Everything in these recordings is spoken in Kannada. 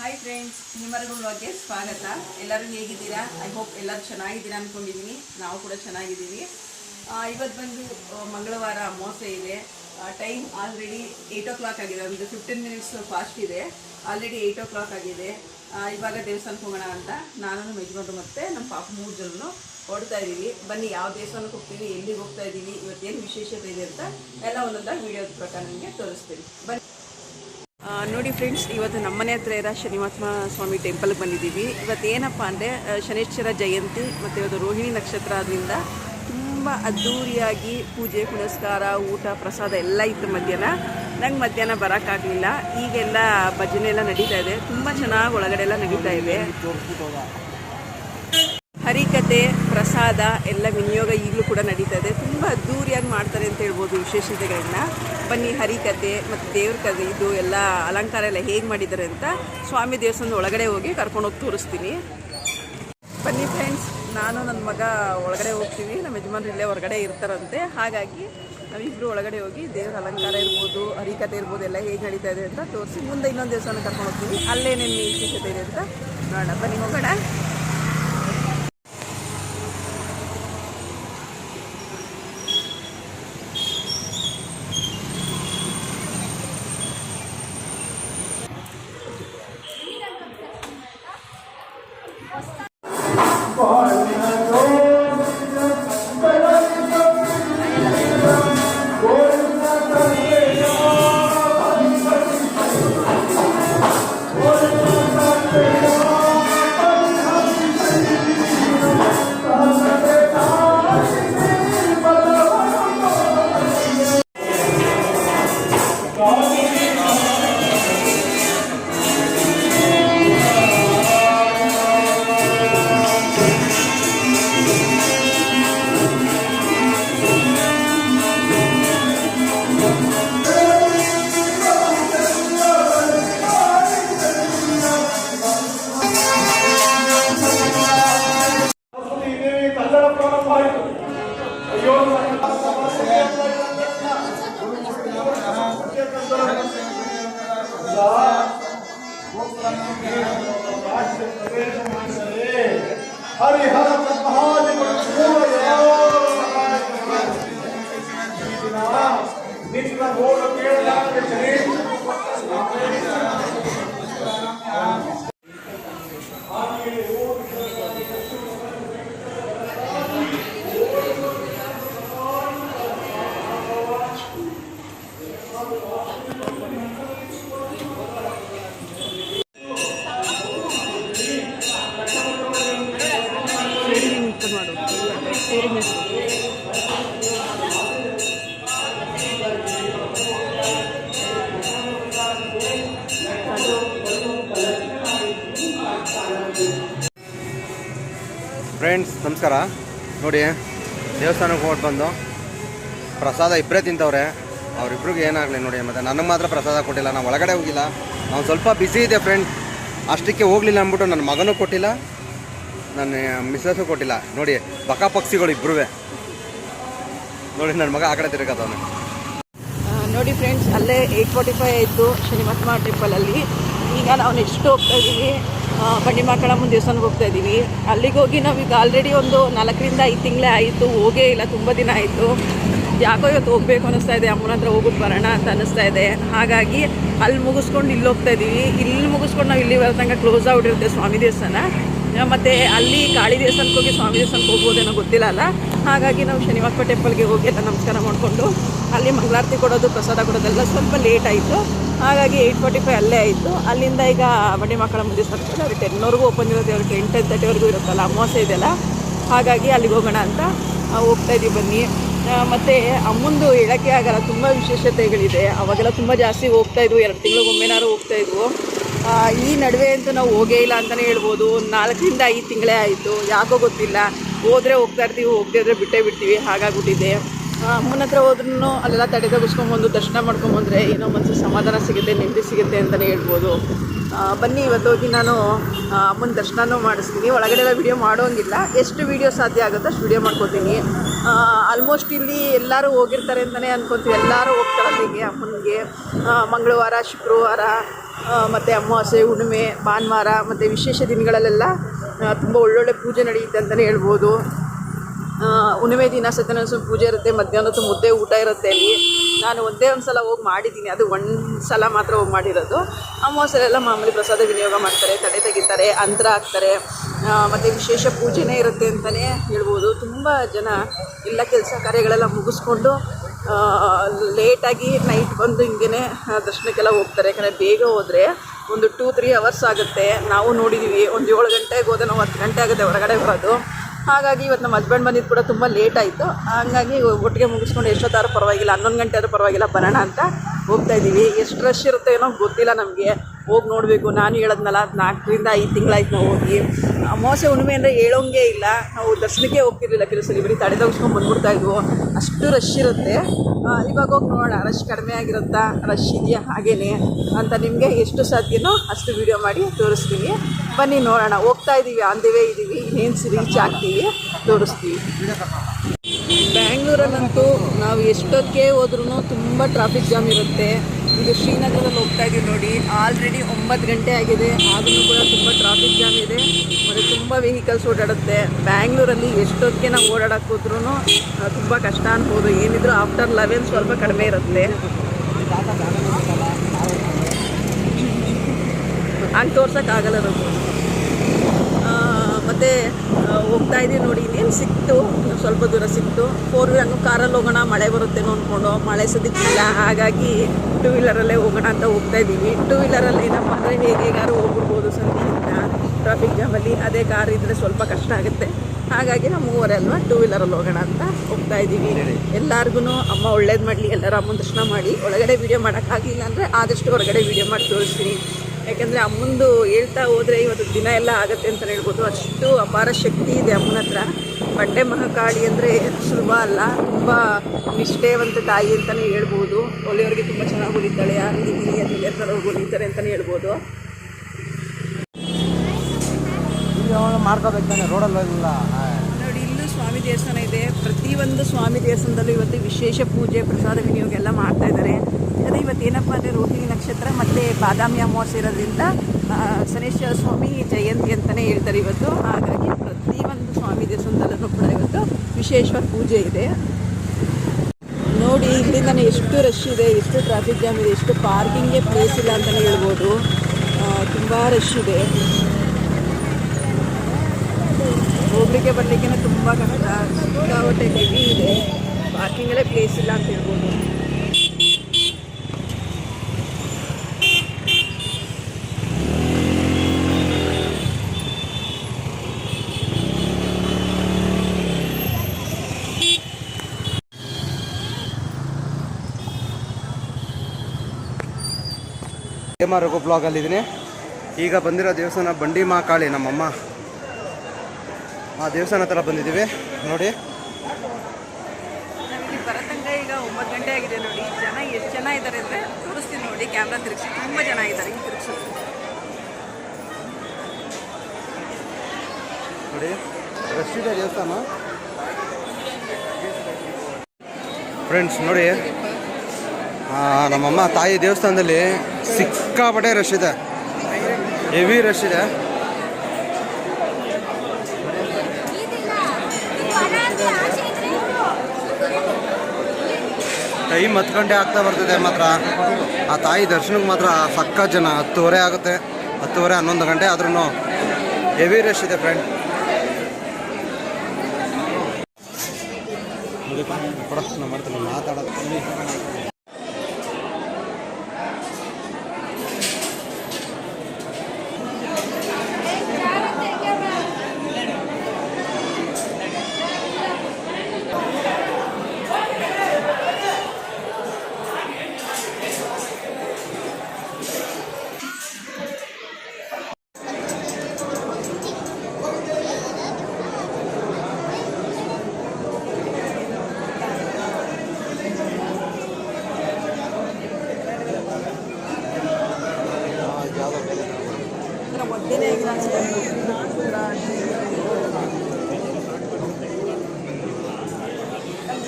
ಹಾಯ್ ಫ್ರೆಂಡ್ಸ್ ನಿಮ್ಮರಿಗೂ ಬಗ್ಗೆ ಸ್ವಾಗತ. ಎಲ್ಲರೂ ಹೇಗಿದ್ದೀರಾ? ಐ ಹೋಪ್ ಎಲ್ಲರೂ ಚೆನ್ನಾಗಿದ್ದೀರಾ ಅಂದ್ಕೊಂಡಿದ್ದೀನಿ ನಾವು ಕೂಡ ಚೆನ್ನಾಗಿದ್ದೀವಿ. ಇವತ್ತು ಬಂದು ಮಂಗಳವಾರ ಅಮಾವಾಸ್ಯೆ ಇದೆ. Time already eight o'clock ಆಗಿದೆ. ಒಂದು ಫಿಫ್ಟೀನ್ ಮಿನಿಟ್ಸ್ ಫಾಸ್ಟ್ ಇದೆ. ಆಲ್ರೆಡಿ ಏಯ್ಟ್ ಓ ಕ್ಲಾಕ್ ಆಗಿದೆ ಇವಾಗ ದೇವಸ್ಥಾನಕ್ಕೆ ಹೋಗೋಣ ಅಂತ ನಾನು ನಮ್ಮ ಯಜಮಾನ್ರು ಮತ್ತು ನಮ್ಮ ಪಾಪ ಮೂರು ಜನನು ಹೊಡ್ತಾ ಇದ್ದೀವಿ ಬನ್ನಿ, ಯಾವ ದೇವಸ್ಥಾನಕ್ಕೆ ಹೋಗ್ತೀವಿ, ಎಲ್ಲಿಗೆ ಹೋಗ್ತಾ ಇದ್ದೀವಿ ಇವತ್ತೇನು ವಿಶೇಷತೆ ಇದೆ ಅಂತ ಎಲ್ಲ ಒಂದೊಂದಾಗಿ ವಿಡಿಯೋದ ಪ್ರಕಾರ ನಿಮಗೆ ತೋರಿಸ್ತೀನಿ. ಬನ್ನಿ. ನೋಡಿ ಫ್ರೆಂಡ್ಸ್ ಇವತ್ತು ನಮ್ಮನೆ ಹತ್ರ ಇರೋ ಶನಿಮಹಾತ್ಮ ಸ್ವಾಮಿ ಟೆಂಪಲ್ಗೆ ಬಂದಿದ್ದೀವಿ. ಇವತ್ತು ಏನಪ್ಪ ಅಂದರೆ ಶನೇಶ್ವರ ಜಯಂತಿ ಮತ್ತು ಇವತ್ತು ರೋಹಿಣಿ ನಕ್ಷತ್ರ ಆದ್ದರಿಂದ ತುಂಬ ಅದ್ಧೂರಿಯಾಗಿ ಪೂಜೆ, ಪುನಸ್ಕಾರ, ಊಟ, ಪ್ರಸಾದ ಎಲ್ಲ ಇತ್ತು ಮಧ್ಯಾಹ್ನ. ನಂಗೆ ಮಧ್ಯಾಹ್ನ ಬರೋಕ್ಕಾಗಲಿಲ್ಲ ಈಗೆಲ್ಲ ಭಜನೆ ಎಲ್ಲ ನಡೀತಾ ಇದೆ. ತುಂಬ ಚೆನ್ನಾಗಿ ಒಳಗಡೆ ಎಲ್ಲ ನಡೀತಾ ಇದೆ. ಹರಿಕತೆ, ಪ್ರಸಾದ ಎಲ್ಲ ವಿನಿಯೋಗ ಈಗಲೂ ಕೂಡ ನಡೀತಾ ಇದೆ. ತುಂಬ ಅದ್ದೂರಿಯಾಗಿ ಮಾಡ್ತಾರೆ ಅಂತ ಹೇಳ್ಬೋದು ವಿಶೇಷತೆಗಳನ್ನ. ಬನ್ನಿ, ಹರಿಕತೆ ಮತ್ತು ದೇವ್ರ ಕತೆ ಇದು ಎಲ್ಲ ಅಲಂಕಾರ ಎಲ್ಲ ಹೇಗೆ ಮಾಡಿದ್ದಾರೆ ಅಂತ ಸ್ವಾಮಿ ದೇವಸ್ಥಾನದ ಒಳಗಡೆ ಹೋಗಿ ಕರ್ಕೊಂಡೋಗಿ ತೋರಿಸ್ತೀನಿ. ಬನ್ನಿ ಫ್ರೆಂಡ್ಸ್ ನಾನು ನನ್ನ ಮಗ ಒಳಗಡೆ ಹೋಗ್ತೀವಿ ನಮ್ಮ ಯಜಮಾನ್ರು ಇಲ್ಲೇ ಹೊರಗಡೆ ಇರ್ತಾರಂತೆ. ಹಾಗಾಗಿ ನಾವಿಬ್ಬರು ಒಳಗಡೆ ಹೋಗಿ ದೇವ್ರ ಅಲಂಕಾರ ಇರ್ಬೋದು, ಹರಿಕತೆ ಇರ್ಬೋದು, ಎಲ್ಲ ಹೇಗೆ ನಡೀತಾ ಇದೆ ಅಂತ ತೋರಿಸಿ ಮುಂದೆ ಇನ್ನೊಂದು ದೇವಸ್ಥಾನ ಕರ್ಕೊಂಡು ಹೋಗ್ತೀವಿ ಅಲ್ಲೇನೇನು ವಿಶೇಷತೆ ಇದೆ ಅಂತ ನೋಡೋಣ. ಬನ್ನಿ, ಹೋಗೋಣ. ಕನ್ನಡ ಪ್ರಾರಂಭ ಆಯಿತು ಅಯ್ಯೋ ಹರಿಹರ ಮಹಾದೇವರ ಮೂಲ ಯಾವ ಈ ನಮಸ್ಕಾರ. ನೋಡಿ, ದೇವಸ್ಥಾನಕ್ಕೆ ಹೋಗಿ ಬಂದು ಪ್ರಸಾದ ಇಬ್ಬರೇ ತಿಂತವ್ರೆ. ಅವರಿಬ್ರಿಗೆ ಏನಾಗಲಿ ನೋಡಿ, ಮತ್ತೆ ನನಗೆ ಮಾತ್ರ ಪ್ರಸಾದ ಕೊಟ್ಟಿಲ್ಲ, ನಾವು ಒಳಗಡೆ ಹೋಗಿಲ್ಲ. ನಾವು ಸ್ವಲ್ಪ ಬ್ಯುಸಿ ಇದೆ ಫ್ರೆಂಡ್ ಅಷ್ಟಕ್ಕೆ ಹೋಗಲಿಲ್ಲ ಅಂದ್ಬಿಟ್ಟು ನನ್ನ ಮಗನೂ ಕೊಟ್ಟಿಲ್ಲ ನನ್ನ ಮಿಸ್ಸಸ್ಸು ಕೊಟ್ಟಿಲ್ಲ. ನೋಡಿ, ಬಕ ಪಕ್ಷಿಗಳು ಇಬ್ಬರೂ ನೋಡಿ ನನ್ನ ಮಗ ಆ ಕಡೆ ತಿರುಗತ್ತವನೆ ನೋಡಿ ಫ್ರೆಂಡ್ಸ್ ಅಲ್ಲೇ ಏಯ್ಟ್ ಫಾರ್ಟಿ ಫೈವ್ ಆಯಿತು ಶನಿಮಹಾತ್ಮ ಟ್ರಿಪ್ಪಲ್ಲಿ ಈಗ ನಾವು ನೆಕ್ಸ್ಟ್ ಹೋಗ್ತಾ ಇದ್ದೀವಿ ಬಂಡಿಮಕ್ಕಳಮ್ಮನ ದೇವಸ್ಥಾನಕ್ಕೆ ಹೋಗ್ತಾ ಇದ್ದೀವಿ. ಅಲ್ಲಿಗೆ ಹೋಗಿ ನಾವೀಗ ಆಲ್ರೆಡಿ ಒಂದು ನಾಲ್ಕರಿಂದ ಐದು ತಿಂಗಳೇ ಆಯಿತು, ಹೋಗೇ ಇಲ್ಲ, ತುಂಬ ದಿನ ಆಯಿತು. ಯಾಕೋ ಇವತ್ತು ಹೋಗಬೇಕು ಅನ್ನಿಸ್ತಾ ಇದೆ, ಅಮ್ಮನ ಹತ್ರ ಹೋಗ್ಬಿಟ್ಟು ಬರೋಣ ಅಂತ ಅನ್ನಿಸ್ತಾ ಇದೆ. ಹಾಗಾಗಿ ಅಲ್ಲಿ ಮುಗಿಸ್ಕೊಂಡು ಇಲ್ಲಿ ಹೋಗ್ತಾ ಇದ್ದೀವಿ. ಇಲ್ಲಿ ಮುಗಿಸ್ಕೊಂಡು ನಾವು ಇಲ್ಲಿ ಬರೋ ತನಕ ಕ್ಲೋಸ್ ಇರುತ್ತೆ ಸ್ವಾಮಿ ದೇವಸ್ಥಾನ. ಮತ್ತು ಅಲ್ಲಿ ಕಾಳಿ ದೇವಸ್ಥಾನಕ್ಕೆ ಹೋಗಿ ಸ್ವಾಮಿ ದೇವಸ್ಥಾನಕ್ಕೆ ಹೋಗ್ಬೋದೇನೋ ಗೊತ್ತಿಲ್ಲ ಅಲ್ಲ. ಹಾಗಾಗಿ ನಾವು ಶನಿವಾರ ಟೆಂಪಲ್ಗೆ ಹೋಗಿ ಎಲ್ಲ ನಮಸ್ಕಾರ ಮಾಡಿಕೊಂಡು ಅಲ್ಲಿ ಮಂಗಳಾರತಿ ಕೊಡೋದು, ಪ್ರಸಾದ ಕೊಡೋದೆಲ್ಲ ಸ್ವಲ್ಪ ಲೇಟ್ ಆಯಿತು. ಹಾಗಾಗಿ ಏಯ್ಟ್ ಫಾರ್ಟಿ ಫೈವ್ ಅಲ್ಲೇ ಆಯಿತು. ಅಲ್ಲಿಂದ ಈಗ ಬಡ್ಡಿ ಮಕ್ಕಳ ಮುಂದೆ ಸರ್ಕಲ್ ಅವ್ರಿಗೆ ಟೆನ್ವರೆಗೂ ಓಪನ್ ಇರುತ್ತೆ ಅವ್ರಿಗೆ ಟೆನ್ ಟೆನ್ ತರ್ಟಿವರೆಗೂ ಇರುತ್ತಲ್ಲ ಅಮಾವಾಸ್ಯೆ ಇದೆಯಲ್ಲ ಹಾಗಾಗಿ ಅಲ್ಲಿಗೆ ಹೋಗೋಣ ಅಂತ ಆ, ಹೋಗ್ತಾ ಇದ್ದೀವಿ ಬನ್ನಿ. ಮತ್ತು ಅಮ್ಮಂದು ಹೇಳೋಕ್ಕೆ ಆಗಲ್ಲ ತುಂಬ ವಿಶೇಷತೆಗಳಿದೆ. ಅವಾಗೆಲ್ಲ ತುಂಬ ಜಾಸ್ತಿ ಹೋಗ್ತಾ ಇದ್ವು ಎರಡು ತಿಂಗಳಿಗೊಮ್ಮೆನಾರು ಹೋಗ್ತಾ ಇದ್ವು. ಈ ನಡುವೆ ಅಂತೂ ನಾವು ಹೋಗೇ ಇಲ್ಲ ಅಂತಲೇ ಹೇಳ್ಬೋದು. ನಾಲ್ಕರಿಂದ ಐದು ತಿಂಗಳೇ ಆಯಿತು ಯಾಕೋ ಗೊತ್ತಿಲ್ಲ. ಹೋದರೆ ಹೋಗ್ತಾ ಇರ್ತೀವಿ ಹೋಗದೇ ಇದ್ರೆ ಬಿಟ್ಟೇ ಬಿಡ್ತೀವಿ ಹಾಗಾಗ್ಬಿಟ್ಟಿದೆ. ಅಮ್ಮನ ಹತ್ರ ಹೋದ್ರೂ ಅಲ್ಲೆಲ್ಲ ತಡೆದಗಿಸ್ಕೊಂಬಂದು ದರ್ಶನ ಮಾಡ್ಕೊಂಬಂದರೆ ಏನೋ ಮನಸ್ಸು ಸಮಾಧಾನ ಸಿಗುತ್ತೆ, ನೆಮ್ಮದಿ ಸಿಗುತ್ತೆ ಅಂತಲೇ ಹೇಳ್ಬೋದು. ಬನ್ನಿ, ಇವತ್ತು ಹೋಗಿ ನಾನು ಅಮ್ಮನ ದರ್ಶನನೂ ಮಾಡಿಸ್ತೀನಿ. ಒಳಗಡೆ ಎಲ್ಲ ವಿಡಿಯೋ ಮಾಡೋಂಗಿಲ್ಲ. ಎಷ್ಟು ವಿಡಿಯೋ ಸಾಧ್ಯ ಆಗುತ್ತೆ ಅಷ್ಟು ವಿಡಿಯೋ ಮಾಡ್ಕೋತೀನಿ. ಆಲ್ಮೋಸ್ಟ್ ಇಲ್ಲಿ ಎಲ್ಲರೂ ಹೋಗಿರ್ತಾರೆ ಅಂತಲೇ ಅನ್ಕೊತೀವಿ. ಎಲ್ಲರೂ ಹೋಗ್ತಾರೆ ಅಲ್ಲಿಗೆ, ಅಮ್ಮನಿಗೆ. ಮಂಗಳವಾರ, ಶುಕ್ರವಾರ ಮತ್ತು ಅಮಾವಾಸ್ಯೆ, ಹುಣ್ಣಿಮೆ, ಭಾನುವಾರ, ಮತ್ತು ವಿಶೇಷ ದಿನಗಳಲ್ಲೆಲ್ಲ ತುಂಬ ಒಳ್ಳೊಳ್ಳೆ ಪೂಜೆ ನಡೆಯುತ್ತೆ ಅಂತಲೇ ಹೇಳ್ಬೋದು. ಹುಣ್ಣಿಮೆ ದಿನ ಸತ್ಯನಾರಾಯಣ ಪೂಜೆ ಇರುತ್ತೆ ಮಧ್ಯಾಹ್ನ ಹೊತ್ತು ಮುದ್ದೆ ಊಟ ಇರುತ್ತೆ ಅಲ್ಲಿ. ನಾನು ಒಂದೇ ಒಂದು ಸಲ ಹೋಗಿ ಮಾಡಿದ್ದೀನಿ, ಅದು ಒಂದು ಸಲ ಮಾತ್ರ ಹೋಗಿ ಮಾಡಿರೋದು. ಅಮಾವಾಸ್ಯೆಲ್ಲ ಮಾಮೂಲಿ ಪ್ರಸಾದ ವಿನಿಯೋಗ ಮಾಡ್ತಾರೆ ತಡೆ ತೆಗಿತಾರೆ, ಅಂತರ ಹಾಕ್ತಾರೆ. ಮತ್ತು ವಿಶೇಷ ಪೂಜೆನೇ ಇರುತ್ತೆ ಅಂತಲೇ ಹೇಳ್ಬೋದು. ತುಂಬ ಜನ ಎಲ್ಲ ಕೆಲಸ ಕಾರ್ಯಗಳೆಲ್ಲ ಮುಗಿಸ್ಕೊಂಡು ಲೇಟಾಗಿ ನೈಟ್ ಬಂದು ಹಿಂಗೆ ದರ್ಶನಕ್ಕೆಲ್ಲ ಹೋಗ್ತಾರೆ. ಯಾಕಂದರೆ ಬೇಗ ಹೋದರೆ ಒಂದು ಟೂ ತ್ರೀ ಅವರ್ಸ್ ಆಗುತ್ತೆ. ನಾವು ನೋಡಿದ್ದೀವಿ ಒಂದು ಏಳು ಗಂಟೆಗೆ ಹೋದ ನಾವು ಹತ್ತು ಗಂಟೆ ಆಗುತ್ತೆ, ಹೊರಗಡೆ ಬರೋದು. ಹಾಗಾಗಿ ಇವತ್ತು ನಮ್ಮ ಹಸ್ಬೆಂಡ್ ಬಂದಿದ್ದು ಕೂಡ ತುಂಬ ಲೇಟ್ ಆಯಿತು. ಹಾಗಾಗಿ ಒಟ್ಟಿಗೆ ಮುಗಿಸ್ಕೊಂಡು ಎಷ್ಟೊತ್ತಾದ್ರೂ ಪರವಾಗಿಲ್ಲ, ಹನ್ನೊಂದು ಗಂಟೆ ಆದರೂ ಪರವಾಗಿಲ್ಲ, ಬರೋಣ ಅಂತ. ಹೋಗ್ತಾ ಇದ್ದೀವಿ ಎಷ್ಟು ರಶ್ ಇರುತ್ತೆ ಏನೋ ಗೊತ್ತಿಲ್ಲ ನಮಗೆ. ಹೋಗಿ ನೋಡಬೇಕು. ನಾನು ಹೇಳೋದ್ನಲ್ಲ, ನಾಲ್ಕರಿಂದ ಐದು ತಿಂಗಳಾಯ್ತು ನಾವು ಹೋಗಿ. ಅಮಾವಾಸ್ಯ ಹುಣ್ಣಿಮೆ ಅಂದರೆ ಹೇಳೋಂಗೆ ಇಲ್ಲ. ನಾವು ದರ್ಶನಕ್ಕೆ ಹೋಗ್ತಿರ್ಲಿಲ್ಲ ಕೆಲವು ಸರಿ ಬರೀ ತಡೆ ತಗ್ಸ್ಕೊಂಡು ಬಂದ್ಬಿಡ್ತಾ ಇದ್ವು. ಅಷ್ಟು ರಶ್ ಇರುತ್ತೆ. ಇವಾಗ ಹೋಗಿ ನೋಡೋಣ. ರಶ್ ಕಡಿಮೆ ಆಗಿರುತ್ತಾ? ರಶ್ ಇದೆಯಾ? ಹಾಗೇನೆ ಅಂತ ನಿಮಗೆ ಎಷ್ಟು ಸಾಧ್ಯನೋ ಅಷ್ಟು ವಿಡಿಯೋ ಮಾಡಿ ತೋರಿಸ್ತೀವಿ ಬನ್ನಿ ನೋಡೋಣ. ಹೋಗ್ತಾ ಇದ್ದೀವಿ ಆನ್ ದಿ ವೇ ಇದ್ದೀವಿ ಇನ್ನೇನು ರೀಚ್ ಆಗ್ತೀವಿ? ತೋರಿಸ್ತೀವಿ. ಬ್ಯಾಂಗ್ಳೂರಲ್ಲಂತೂ ನಾವು ಎಷ್ಟೊತ್ತಿಗೆ ಹೋದ್ರೂ ತುಂಬ ಟ್ರಾಫಿಕ್ ಜಾಮ್ ಇರುತ್ತೆ. ಇದು ಶ್ರೀನಗರದಲ್ಲಿ ಹೋಗ್ತಾ ಇದ್ದೀವಿ ನೋಡಿ. ಆಲ್ರೆಡಿ ಒಂಬತ್ತು ಗಂಟೆ ಆಗಿದೆ. ಆದ್ರೂ ಕೂಡ ತುಂಬ ಟ್ರಾಫಿಕ್ ಜಾಮ್ ಇದೆ. ಮತ್ತು ತುಂಬ ವೆಹಿಕಲ್ಸ್ ಓಡಾಡುತ್ತೆ. ಬ್ಯಾಂಗ್ಳೂರಲ್ಲಿ ಎಷ್ಟೊತ್ತಿಗೆ ನಾವು ಓಡಾಡಕ್ಕೆ ಹೋದ್ರೂ ತುಂಬ ಕಷ್ಟ ಅನ್ಬೋದು. ಏನಿದ್ರು ಆಫ್ಟರ್ ಲೆವೆನ್ ಸ್ವಲ್ಪ ಕಡಿಮೆ ಇರುತ್ತೆ. ಹಂಗೆ ತೋರ್ಸೋಕ್ಕಾಗಲ್ಲ ನಾವು ಮತ್ತು ಹೋಗ್ತಾ ಇದ್ದೀವಿ ನೋಡಿ ಇನ್ನೇನು ಸಿಕ್ತು? ಸ್ವಲ್ಪ ದೂರ ಸಿಕ್ತು. ಫೋರ್ ವೀಲರ್ ಹಂಗೆ ಕಾರಲ್ಲಿ ಹೋಗೋಣ ಮಳೆ ಬರುತ್ತೇನೋ ಅಂದ್ಕೊಂಡು ಮಳೆ ಸದಿಕ್ಕಿಲ್ಲ ಹಾಗಾಗಿ ಟೂ ವೀಲರಲ್ಲೇ ಹೋಗೋಣ ಅಂತ ಹೋಗ್ತಾ ಇದ್ದೀವಿ ಟೂ ವೀಲರಲ್ಲಿ ಏನಪ್ಪ ಅಂದರೆ ಹೇಗೆ ಹೇಗಾರು ಹೋಗ್ಬಿಡ್ಬೋದು ಸಂಧಿಯಿಂದ ಟ್ರಾಫಿಕ್ ಜಾಮಲ್ಲಿ ಅದೇ ಕಾರ್ ಇದ್ದರೆ ಸ್ವಲ್ಪ ಕಷ್ಟ ಆಗುತ್ತೆ. ಹಾಗಾಗಿ ನಾವು ಮೂವರೇ ಅಲ್ವಾ ಟೂ ವೀಲರಲ್ಲಿ ಹೋಗೋಣ ಅಂತ ಹೋಗ್ತಾ ಇದ್ದೀವಿ ಎಲ್ಲರಿಗೂ ಅಮ್ಮ ಒಳ್ಳೇದು ಮಾಡಲಿ ಎಲ್ಲರ ಅಮ್ಮನ ದರ್ಶನ ಮಾಡಿ. ಒಳಗಡೆ ವೀಡಿಯೋ ಮಾಡೋಕ್ಕಾಗಲಿಲ್ಲ ಅಂದರೆ ಆದಷ್ಟು ಹೊರಗಡೆ ವೀಡಿಯೋ ಮಾಡಿ ತೋರಿಸ್ತೀನಿ. ಯಾಕೆಂದರೆ ಅಮ್ಮಂದು ಹೇಳ್ತಾ ಹೋದರೆ ಇವತ್ತು ದಿನ ಎಲ್ಲ ಆಗುತ್ತೆ ಅಂತ ಹೇಳ್ಬೋದು. ಅಷ್ಟು ಅಪಾರ ಶಕ್ತಿ ಇದೆ ಅಮ್ಮನ ಹತ್ರ. ಬಂಡೆ ಮಹಾಕಾಳಿ ಅಂದರೆ ಸುಲಭ ಅಲ್ಲ ತುಂಬ ನಿಷ್ಠೆವಂತ ತಾಯಿ ಅಂತಲೇ ಹೇಳ್ಬೋದು. ಒಲೆಯವ್ರಿಗೆ ತುಂಬ ಚೆನ್ನಾಗಿ ಹೊಲಿತಾಳೆ ಯಾರು ಹಿರಿಯ ಹಿರಿಯರು ಹೊಲಿತಾರೆ ಅಂತಲೇ ಹೇಳ್ಬೋದು. ಮಾಡ್ಕೋಬೇಕು ರೋಡಲ್ಲಿ ನೋಡಿ ಇಲ್ಲೂ ಸ್ವಾಮಿ ದೇವಸ್ಥಾನ ಇದೆ. ಪ್ರತಿಯೊಂದು ಸ್ವಾಮಿ ದೇವಸ್ಥಾನದಲ್ಲೂ ಇವತ್ತು ವಿಶೇಷ ಪೂಜೆ ಪ್ರಸಾದ ವಿನಿಯೋಗ ಎಲ್ಲ ಮಾಡ್ತಾ ಇದ್ದಾರೆ. ಅದೇ ಇವತ್ತು ಏನಪ್ಪ ಅಂದರೆ ರೋಹಿಣಿ ನಕ್ಷತ್ರ ಮತ್ತು ಬಾದಾಮಿ ಅಮಾವಾಸ್ಯೆ ಇರೋದ್ರಿಂದ ಶನೇಶ್ವರ ಸ್ವಾಮಿ ಜಯಂತಿ ಅಂತಲೇ ಹೇಳ್ತಾರೆ ಇವತ್ತು. ಹಾಗಾಗಿ ಪ್ರತಿಯೊಂದು ಸ್ವಾಮಿ ದೇವಸ್ಥಾನದಲ್ಲೂ ಕೂಡ ಇವತ್ತು ವಿಶೇಷವಾದ ಪೂಜೆ ಇದೆ. ನೋಡಿ, ಇಲ್ಲಿಂದನೇ ಎಷ್ಟು ರಶ್ ಇದೆ, ಎಷ್ಟು ಟ್ರಾಫಿಕ್ ಜಾಮ್ ಇದೆ, ಎಷ್ಟು ಪಾರ್ಕಿಂಗ್ಗೆ ಪ್ಲೇಸ್ ಇಲ್ಲ ಅಂತಲೇ ಹೇಳ್ಬೋದು. ತುಂಬ ರಶ್ ಇದೆ. ಹೋಗ್ಲಿಕ್ಕೆ ಬರಲಿಕ್ಕೆ ತುಂಬ ಕಷ್ಟ. ಸಿಕ್ಕಾಪಟ್ಟೆ ಹೆವಿ ಇದೆ. ಪಾರ್ಕಿಂಗಲ್ಲೇ ಪ್ಲೇಸ್ ಇಲ್ಲ ಅಂತ ಹೇಳ್ಬೋದು. ಹೇಮಾರಗು ಬ್ಲಾಗಲ್ಲಿದ್ದೀನಿ ಈಗ ಬಂದಿರೋ ದೇವಸ್ಥಾನ ಬಂಡಿ ಮಹಾಕಾಳಿ ನಮ್ಮಮ್ಮ. ಆ ದೇವಸ್ಥಾನ ಹತ್ರ ಬಂದಿದ್ದೀವಿ ನೋಡಿ. ನಾವಿಲ್ಲಿ ಈಗ ಒಂಬತ್ತು ಗಂಟೆ ಆಗಿದೆ ನೋಡಿ. ಜನ ಎಷ್ಟು ಜನ ಇದ್ದಾರೆ ಅಂದರೆ ತೋರಿಸ್ತೀನಿ ನೋಡಿ ಕ್ಯಾಮ್ರಾ ತಿರುಗಿಸಿ. ತುಂಬ ಜನ ಇದ್ದಾರೆ ಹಿಂಗೆ ತಿರುಗಿಸೋದು ನೋಡಿ ರಶ್ ಇದೆ ದೇವಸ್ಥಾನ. ಫ್ರೆಂಡ್ಸ್ ನೋಡಿ. ನಮ್ಮಮ್ಮ ತಾಯಿ ದೇವಸ್ಥಾನದಲ್ಲಿ ಸಿಕ್ಕಾಪಟ್ಟೆ ರಶ್ ಇದೆ. ಹೆವಿ ರಶ್ ಇದೆ. ಟೈಮ್ ಹತ್ತು ಗಂಟೆ ಆಗ್ತಾ ಬರ್ತಿದೆ ಮಾತ್ರ. ಆ ತಾಯಿ ದರ್ಶನಕ್ಕೆ ಮಾತ್ರ ಸಕ್ಕ ಜನ, ಹತ್ತುವರೆ ಆಗುತ್ತೆ. ಹತ್ತುವರೆ, ಹನ್ನೊಂದು ಗಂಟೆ ಆದ್ರೂ ಹೆವಿ ರಶ್ ಇದೆ ಫ್ರೆಂಡ್ ಮಾತಾಡೋದು.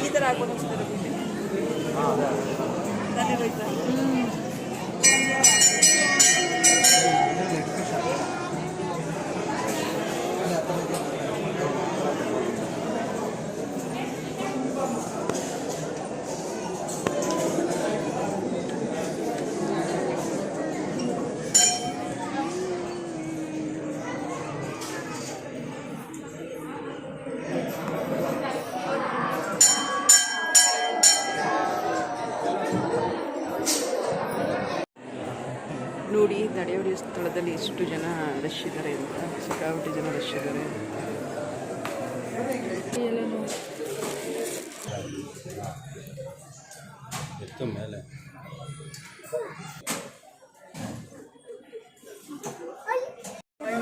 ಈ ಥರ ಹಾಕೊಂಡು ಹೋಗ್ತಾರೆ ಸ್ಥಳದಲ್ಲಿ ಎಷ್ಟು ಜನ ರಶ್ ಇದ್ದಾರೆ ಅಂತ ಸಿಕ್ಕಾಪಟ್ಟೆ ಜನ ರಶ್ ಇದ್ದಾರೆ ಮೇಲೆ.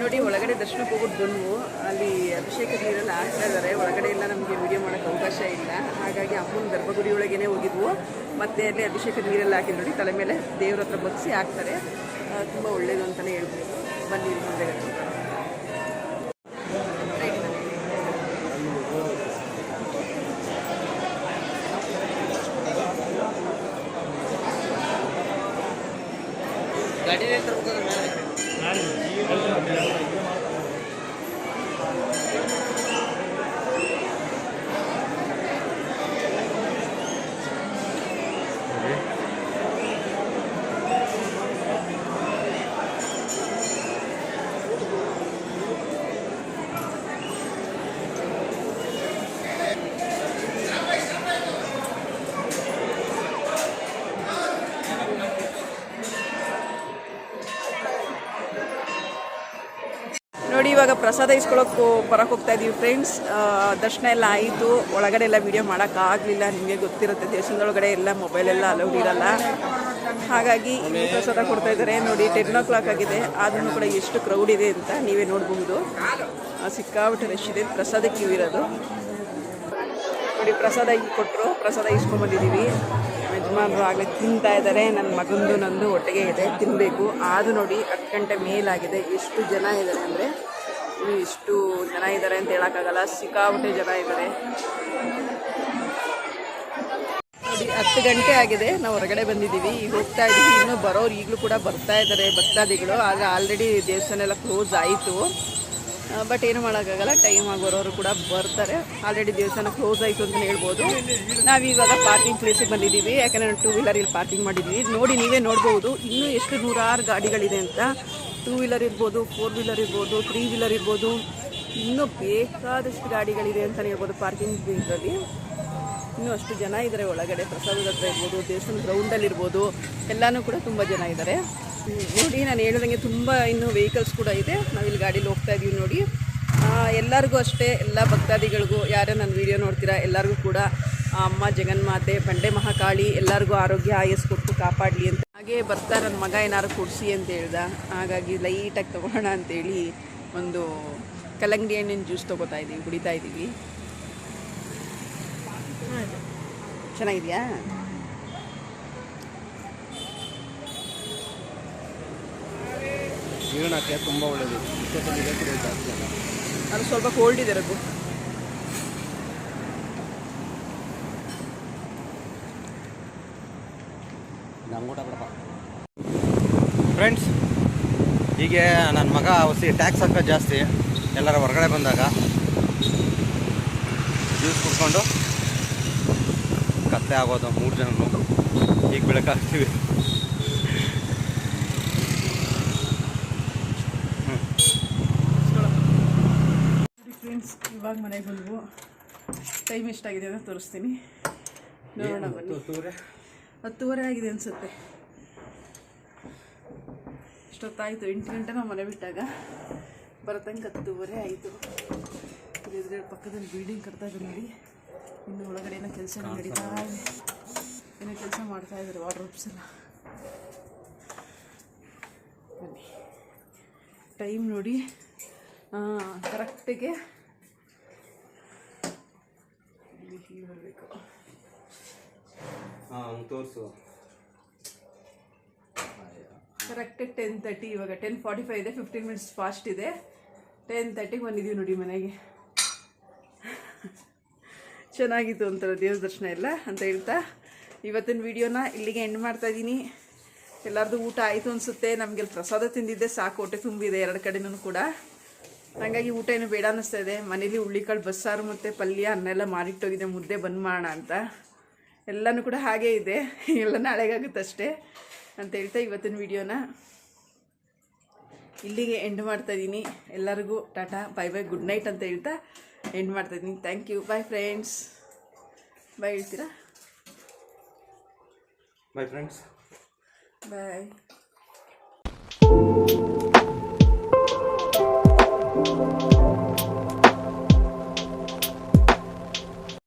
ನೋಡಿ ಒಳಗಡೆ ದರ್ಶನಕ್ಕೆ ಹೋಗೋದು ಬಂದು ಅಲ್ಲಿ ಅಭಿಷೇಕ ನೀರೆಲ್ಲ ಹಾಕ್ತಾ ಇದ್ದಾರೆ ಒಳಗಡೆ ಎಲ್ಲ ನಮಗೆ ವಿಡಿಯೋ ಮಾಡೋಕೆ ಅವಕಾಶ ಇಲ್ಲ. ಹಾಗಾಗಿ ಅಮ್ಮನ ಗರ್ಭಗುಡಿ ಒಳಗೇನೆ ಹೋಗಿದ್ವು. ಮತ್ತೆ ಅಲ್ಲಿ ಅಭಿಷೇಕ ನೀರೆಲ್ಲ ಹಾಕಿ ನೋಡಿ ತಲೆ ಮೇಲೆ ದೇವ್ರ ಹತ್ರ ಬಗ್ಸಿ ಹಾಕ್ತಾರೆ. ತುಂಬ ಒಳ್ಳೇದು ಅಂತಲೇ ಹೇಳ್ಬೋದು. ಬನ್ನಿ ಮುಂದೆ. ನೋಡಿ, ಇವಾಗ ಪ್ರಸಾದ ಇಸ್ಕೊಳ್ಳೋಕೆ ಬರಕ್ಕೆ ಹೋಗ್ತಾ ಇದೀವಿ ಫ್ರೆಂಡ್ಸ್ ದರ್ಶನ ಎಲ್ಲ ಆಯಿತು. ಒಳಗಡೆ ಎಲ್ಲ ವಿಡಿಯೋ ಮಾಡೋಕ್ಕಾಗಲಿಲ್ಲ ನಿಮಗೆ ಗೊತ್ತಿರುತ್ತೆ, ದೇಶದೊಳಗಡೆ ಎಲ್ಲ ಮೊಬೈಲ್ ಎಲ್ಲ ಅಲೌಡ್ ಇರಲ್ಲ. ಹಾಗಾಗಿ ಇಲ್ಲಿ ಪ್ರಸಾದ ಕೊಡ್ತಾ ಇದ್ದಾರೆ. ನೋಡಿ ಟೆನ್ ಓ ಕ್ಲಾಕ್ ಆಗಿದೆ. ಆದ್ರೂ ಕೂಡ ಎಷ್ಟು ಕ್ರೌಡ್ ಇದೆ ಅಂತ ನೀವೇ ನೋಡಬಹುದು ಸಿಕ್ಕಾಬಿಟ್ಟು ರಶ್ ಇದೆ. ಪ್ರಸಾದ ಕ್ಯೂ ಇರೋದು. ನೋಡಿ, ಪ್ರಸಾದ ಕೊಟ್ಟರು ಪ್ರಸಾದ ಇಸ್ಕೊಂಬಂದಿದ್ದೀವಿ ಯಜಮಾನರು ಆಗಲೇ ತಿಂತಾ ಇದ್ದಾರೆ ನನ್ನ ಮಗಂದು ನಂದು ಒಟ್ಟಿಗೆ ಇದೆ. ತಿನ್ನಬೇಕು ಆದು ನೋಡಿ ಹತ್ತು ಗಂಟೆ ಮೇಲಾಗಿದೆ. ಎಷ್ಟು ಜನ ಇದ್ದಾರೆ ಅಂದರೆ? ಇಷ್ಟು ಜನ ಇದ್ದಾರೆ ಅಂತ ಹೇಳೋಕ್ಕಾಗಲ್ಲ. ಸಿಕ್ಕಾಪಟ್ಟೆ ಜನ ಇದ್ದಾರೆ ನೋಡಿ, ಹತ್ತು ಗಂಟೆ ಆಗಿದೆ. ನಾವು ಹೊರಗಡೆ ಬಂದಿದ್ದೀವಿ. ಈಗ ಹೋಗ್ತಾ ಇದ್ದೀವಿ. ಇನ್ನೂ ಬರೋರು ಈಗಲೂ ಕೂಡ ಬರ್ತಾ ಇದ್ದಾರೆ ಭಕ್ತಾದಿಗಳು. ಆದರೆ ಆಲ್ರೆಡಿ ದೇವಸ್ಥಾನ ಎಲ್ಲ ಕ್ಲೋಸ್ ಆಯಿತು. ಬಟ್ ಏನು ಮಾಡೋಕ್ಕಾಗಲ್ಲ ಟೈಮ್ ಆಗಿ ಬರೋರು ಕೂಡ ಬರ್ತಾರೆ. ಆಲ್ರೆಡಿ ದೇವಸ್ಥಾನ ಕ್ಲೋಸ್ ಆಯಿತು ಅಂತ ಹೇಳ್ಬೋದು. ನಾವೀವಾಗ ಪಾರ್ಕಿಂಗ್ ಪ್ಲೇಸಿಗೆ ಬಂದಿದ್ದೀವಿ. ಯಾಕಂದರೆ ನಾನು ಟೂ ವೀಲರ್ ಇಲ್ಲಿ ಪಾರ್ಕಿಂಗ್ ಮಾಡಿದ್ದೀವಿ ನೋಡಿ ನೀವೇ ನೋಡ್ಬೋದು. ಇನ್ನೂ ಎಷ್ಟು ನೂರಾರು ಗಾಡಿಗಳಿದೆ ಅಂತ. ಟೂ ವೀಲರ್ ಇರ್ಬೋದು ಫೋರ್ ವೀಲರ್ ಇರ್ಬೋದು ತ್ರೀ ವೀಲರ್ ಇರ್ಬೋದು. ಇನ್ನೂ ಬೇಕಾದಷ್ಟು ಗಾಡಿಗಳಿದೆ ಅಂತಲೇ ಹೇಳ್ಬೋದು ಪಾರ್ಕಿಂಗ್ ಇದರಲ್ಲಿ ಇನ್ನೂ ಅಷ್ಟು ಜನ ಇದ್ದಾರೆ ಒಳಗಡೆ. ಪ್ರಸಾದದ ಹತ್ರ ಇರ್ಬೋದು, ದೇವಸ್ಥಾನ ಗ್ರೌಂಡಲ್ಲಿರ್ಬೋದು ಎಲ್ಲನೂ ಕೂಡ ತುಂಬ ಜನ ಇದ್ದಾರೆ ನೋಡಿ ನಾನು ಹೇಳಿದಂಗೆ ತುಂಬ ಇನ್ನು ವೆಹಿಕಲ್ಸ್ ಕೂಡ ಇದೆ. ನಾವಿಲ್ಲಿ ಗಾಡೀಲಿ ಹೋಗ್ತಾ ಇದ್ದೀವಿ ನೋಡಿ. ಎಲ್ಲರಿಗೂ ಅಷ್ಟೇ ಎಲ್ಲ ಭಕ್ತಾದಿಗಳಿಗೂ ಯಾರೇ ನನ್ನ ವಿಡಿಯೋ ನೋಡ್ತೀರಾ ಎಲ್ಲರಿಗೂ ಕೂಡ ಅಮ್ಮ ಜಗನ್ಮಾತೆ ಬಂಡೆ ಮಹಾಕಾಳಿ ಎಲ್ಲರಿಗೂ ಆರೋಗ್ಯ ಆಯಸ್ ಕೊಟ್ಟು ಕಾಪಾಡಲಿ ಅಂತ. ಹಾಗೆ ಬರ್ತಾ ನನ್ನ ಮಗ ಏನಾರು ಕೊಡಿಸಿ ಅಂತ ಹೇಳ್ದ. ಹಾಗಾಗಿ ಲೈಟಾಗಿ ತೊಗೊಳ್ಳೋಣ ಅಂತೇಳಿ ಒಂದು ಕಲ್ಲಂಗಡಿ ಹಣ್ಣಿನ ಜ್ಯೂಸ್ ತೊಗೋತಾ ಇದ್ದೀವಿ ಕುಡಿತಾ ಇದ್ದೀವಿ ಚೆನ್ನಾಗಿದೆಯಾ? ಜೀರ್ಣಕ್ಕೆ ತುಂಬ ಒಳ್ಳೆಯದು ಇಷ್ಟೊತ್ತಲ್ಲಿ ಇದೆ ಕುಡಿಯೋದು ಜಾಸ್ತಿ ಅಲ್ಲ ಅದು ಸ್ವಲ್ಪ ಕೋಲ್ಡ್ ಇದೆ ರಘು. ಬಿಡಪ್ಪ. ಫ್ರೆಂಡ್ಸ್ ಹೀಗೆ ನನ್ನ ಮಗ ಹೊಸಿ ಟ್ಯಾಕ್ಸ್ ಹಾಕೋದು ಜಾಸ್ತಿ ಎಲ್ಲರ ಹೊರಗಡೆ ಬಂದಾಗ ಜ್ಯೂಸ್ ಕುಡ್ಕೊಂಡು ಕತ್ತೆ ಆಗೋದು ಮೂರು ಜನನು ಈಗ ಬೆಳಕಾಗ್ತೀವಿ ಫ್ರೆಂಡ್ಸ್ ಇವಾಗ ಮನೆಗೆ ಬಂದ್ವು. ಟೈಮ್ ಎಷ್ಟಾಗಿದೆ ಅಂತ ತೋರಿಸ್ತೀನಿ. ನೋಡೋಣ ಬನ್ನಿ. ಹತ್ತುವರೆ? ಆಗಿದೆ ಅನಿಸುತ್ತೆ. ಇಷ್ಟೊತ್ತಾಯಿತು ಎಂಟು ಗಂಟೆ ನಾವು ಮನೆ ಬಿಟ್ಟಾಗ. ಬರತಂಗೆ ಹತ್ತುವರೆ ಆಯಿತು. ಎದುರುಗಡೆ ಪಕ್ಕದಲ್ಲಿ ಬಿಲ್ಡಿಂಗ್ ಕಟ್ತಾ ಇದ್ರು ನೋಡಿ. ಇನ್ನು ಒಳಗಡೆ ಏನೋ ಕೆಲಸ ನಡೀತಾ ಇದೆ. ಏನೋ ಕೆಲಸ ಮಾಡ್ತಾ ಇದ್ದಾರೆ ವಾರ್ಡ್ರೋಬ್ಸ್ ಎಲ್ಲ. ಬನ್ನಿ. ಟೈಮ್ ನೋಡಿ ಕರೆಕ್ಟಿಗೆ ಹಾಂ ತೋರಿಸು. ಕರೆಕ್ಟ್ ಟೆನ್ ತರ್ಟಿ ಇವಾಗ. ಟೆನ್ ಫಾರ್ಟಿ ಫೈವ್ ಇದೆ ಫಿಫ್ಟೀನ್ ಮಿನಿಟ್ಸ್ ಫಾಸ್ಟ್ ಇದೆ. ಟೆನ್ ತರ್ಟಿಗೆ ಬಂದಿದ್ದೀವಿ ನೋಡಿ ಮನೆಗೆ. ಚೆನ್ನಾಗಿತ್ತು ಒಂಥರ ದೇವ್ರ ದರ್ಶನ ಎಲ್ಲ ಅಂತ ಹೇಳ್ತಾ. ಇವತ್ತಿನ ವಿಡಿಯೋನ ಇಲ್ಲಿಗೆ ಎಂಡ್ ಮಾಡ್ತಾ ಇದ್ದೀನಿ ಎಲ್ಲರದು ಊಟ ಆಯಿತು ಅನಿಸುತ್ತೆ. ನಮಗೆ ಪ್ರಸಾದ ತಿಂದಿದ್ದೆ ಸಾಕು. ಹೊಟ್ಟೆ ತುಂಬಿದೆ ಎರಡು ಕಡೆನೂ ಕೂಡ. ಹಾಗಾಗಿ ಊಟ ಏನು ಬೇಡ ಅನ್ನಿಸ್ತಾ ಇದೆ. ಮನೇಲಿ ಹುಳ್ಳಿಕಾಳು ಬಸ್ಸಾರು ಮತ್ತು ಪಲ್ಯ ಅನ್ನೆಲ್ಲ ಎಲ್ಲ ಮಾಡಿಟ್ಟೋಗಿದೆ. ಮುದ್ದೆ ಬಂದ್ ಮಾಡೋಣ ಅಂತ. ಎಲ್ಲನೂ ಕೂಡ ಹಾಗೇ ಇದೆ. ಎಲ್ಲ ನಾಳೆಗಾಗುತ್ತಷ್ಟೇ ಅಂತ ಹೇಳ್ತಾ ಇವತ್ತಿನ ವಿಡಿಯೋನ. ಇಲ್ಲಿಗೆ ಎಂಡ್ ಮಾಡ್ತಾ ಇದ್ದೀನಿ. ಎಲ್ಲರಿಗೂ tata bye bye good night ಅಂತ ಹೇಳ್ತಾ ಎಂಡ್ ಮಾಡ್ತಾ ಇದ್ದೀನಿ. Thank you bye friends bye ಹೇಳ್ತೀರಾ? Bye friends bye